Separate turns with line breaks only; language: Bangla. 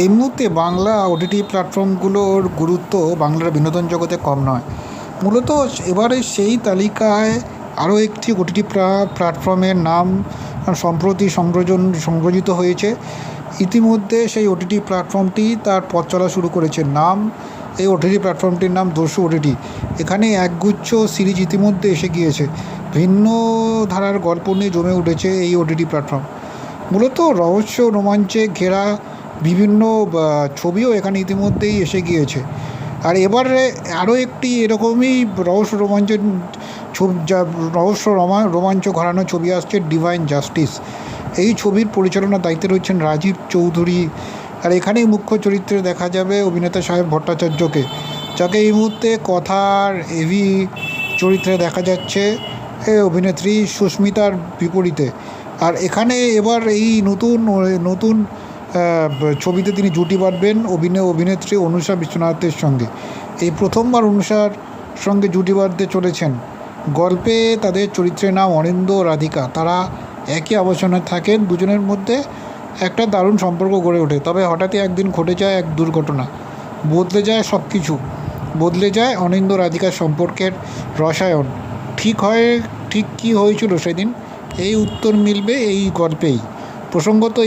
এই মুহূর্তে বাংলা ওটিটি প্ল্যাটফর্মগুলোর গুরুত্ব বাংলার বিনোদন জগতে কম নয়। মূলত এবারে সেই তালিকায় আরও একটি ওটিটি প্ল্যাটফর্মের নাম সম্প্রতি সংযোজন সংযোজিত হয়েছে। ইতিমধ্যে সেই ওটিটি প্ল্যাটফর্মটি তার পথ চলা শুরু করেছে। নাম এই ওটিটি প্ল্যাটফর্মটির নাম দস্যু ওটিটি এখানে একগুচ্ছ সিরিজ ইতিমধ্যে এসে গিয়েছে। ভিন্ন ধারার গল্প নিয়ে জমে উঠেছে এই ওটিটি প্ল্যাটফর্ম মূলত রহস্য রোমাঞ্চে ঘেরা বিভিন্ন ছবিও এখানে ইতিমধ্যেই এসে গিয়েছে। আর এবারে আরও একটি এরকমই রহস্য রোমাঞ্চের ছবি, যা, রহস্য রোমা, রোমাঞ্চ ঘরানো ছবি আসছে ডিভাইন জাস্টিস এই ছবির পরিচালনার দায়িত্বে রয়েছেন রাজীব চৌধুরী। আর এখানেই মুখ্য চরিত্রে দেখা যাবে অভিনেতা সাহেব ভট্টাচার্যকে, যাকে এই মুহূর্তে কথার এভি চরিত্রে দেখা যাচ্ছে অভিনেত্রী সুস্মিতার বিপরীতে। আর এখানে এবার এই নতুন নতুন ছবিতে তিনি জুটি বাঁধবেন অভিনয় অভিনেত্রী অনুষা বিশ্বনাথের সঙ্গে। এই প্রথমবার অনুষার সঙ্গে জুটি বাঁধতে চলেছেন। গল্পে তাদের চরিত্রের নাম অনিন্দ্য রাধিকা। তারা একই আবাসনে থাকেন, দুজনের মধ্যে একটা দারুণ সম্পর্ক গড়ে ওঠে। তবে হঠাৎই একদিন ঘটে যায় এক দুর্ঘটনা। বদলে যায় সব কিছু বদলে যায় অনিন্দ রাধিকার সম্পর্কের রসায়ন। ঠিক হয়, ঠিক কী হয়েছিল সেদিন? এই উত্তর মিলবে এই গল্পেই। প্রসঙ্গত